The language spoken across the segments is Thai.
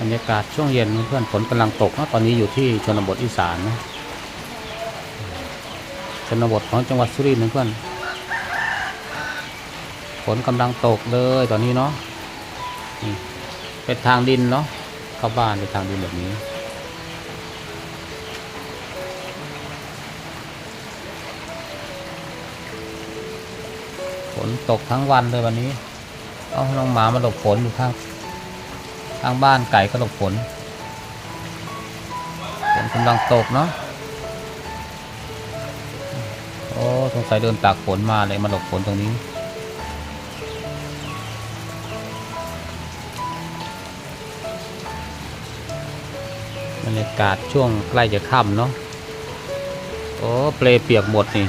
บรรยากาศช่วงเย็นเพื่อนฝนกำลังตกนะตอนนี้อยู่ที่ชนบทอีสานนะชนบทของจังหวัดสุรินทร์นะเพื่อนฝนกำลังตกเลยตอนนี้เนาะเป็นทางดินเนาะเข้าบ้านเป็นทางดินแบบนี้ฝนตกทั้งวันเลยวันนี้ เอาน้องหมามาหลบฝนอยู่ข้าง ข้างบ้านไก่ก็หลบฝนฝนกำลังตกเนาะโอ้สงสัยเดินตากฝนมาเลยมาหลบฝนตรงนี้ บรรยากาศช่วงใกล้จะค่ำเนาะโอ้เปลเปียกหมดนี่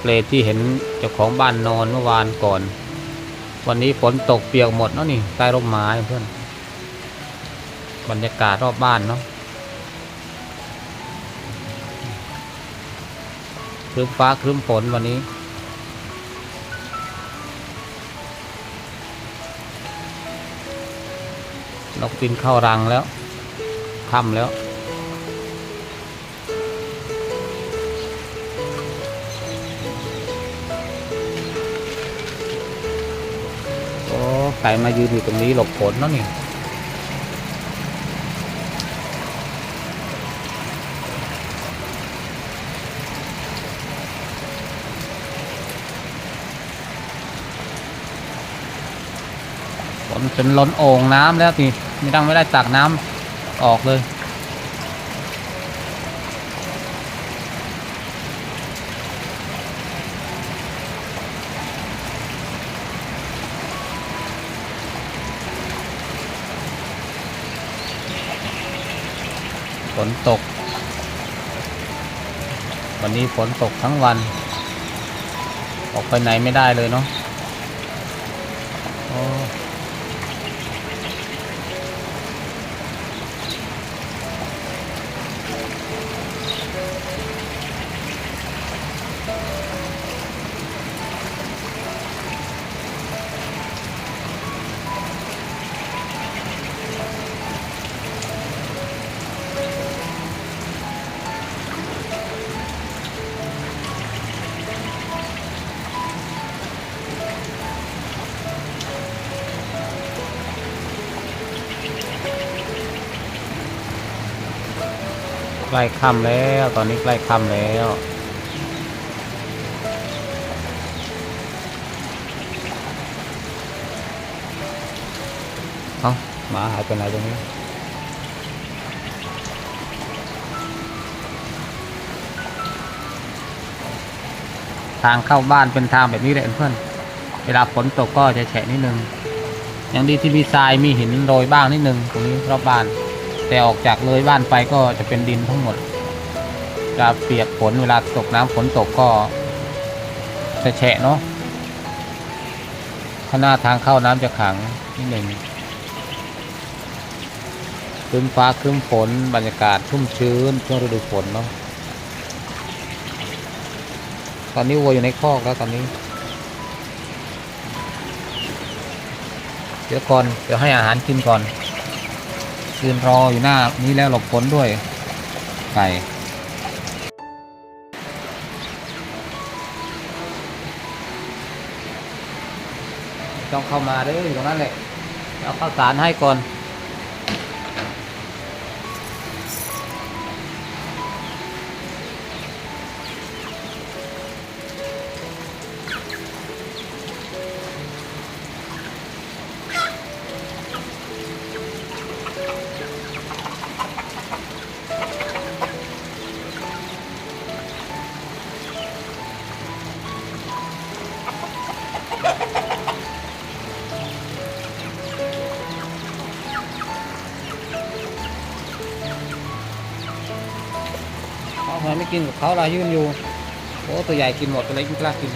เปลที่เห็นเจ้าของบ้านนอนเมื่อวานก่อน วันนี้ฝนตกเปียกหมดเนาะนี่ใต้ร่มไม้เพื่อนบรรยากาศรอบบ้านเนาะครึ้มฟ้าครึ้มฝนวันนี้ นกบินเข้ารังแล้วค่ำแล้ว ใส่มายืนอยู่ตรงนี้หลบฝนเนาะนี่ฝนเป็นล้นโอ่งน้ำแล้วนี่ไม่ต้องไม่ได้ตักน้ำออกเลย นตก วันนี้ฝนตกทั้งวัน ออกไปไหนไม่ได้เลยเนาะ ใกล้ค่ำแล้ว ตอนนี้ใกล้ค่ำแล้ว เอ้าหมาหายไปไหนตรงนี้ทางเข้าบ้านเป็นทางแบบนี้แหละเพื่อน เวลาฝนตกก็จะแฉะนิดนึง อย่างดีที่มีทรายมีหินโรยบ้างนิดนึงตรงนี้รอบบ้าน แต่ออกจากเลยบ้านไปก็จะเป็นดินทั้งหมด จะเปียกฝนเวลาตกน้ำฝนตกก็จะแฉะเนาะข้างหน้าทางเข้าน้ำจะขังนิดหนึ่งครึ้มฟ้าครึ้มฝนบรรยากาศชุ่มชื้นช่วงฤดูฝนเนาะตอนนี้วัวอยู่ในคอกแล้วตอนนี้ เดี๋ยวก่อน เดี๋ยวให้อาหารกินก่อน ยืนรออยู่หน้านี้แล้วหลบฝนด้วย ไก่ต้องเข้ามาเด้ออยู่ตรงนั้นแหลยเอาข้าวสารให้ก่อน เราไม่กินกับเขาเรายืนอยู่โอ้ตัวใหญ่กินหมดตัวเล็กไม่กล้ากิน